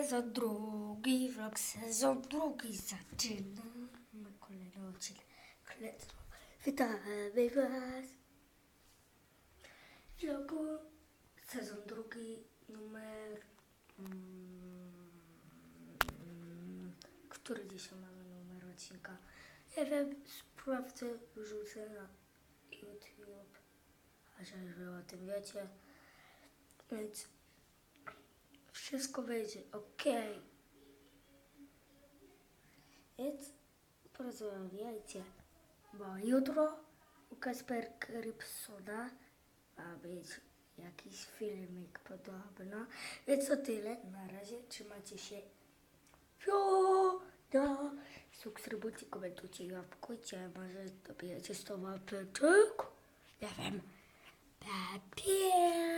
Sezon drugi, vlog sezon drugi zaczyna. Mamy kolejny odcinek. Witamy was. W vlogu sezon drugi, numer... Mm, który dzisiaj mamy numer odcinka? Nie wiem, sprawdzę, wrzucę na YouTube. Chociaż wy o tym wiecie. Więc wszystko wyjdzie ok. Więc porozmawiajcie, bo jutro u Kasper Krypsona ma być jakiś filmik podobno. Więc to tyle. Na razie trzymajcie się. Fioda! Subskrybujcie, komentujcie i łapkujcie. Może dobijecie 100 łapeczek? Nie wiem. Papier!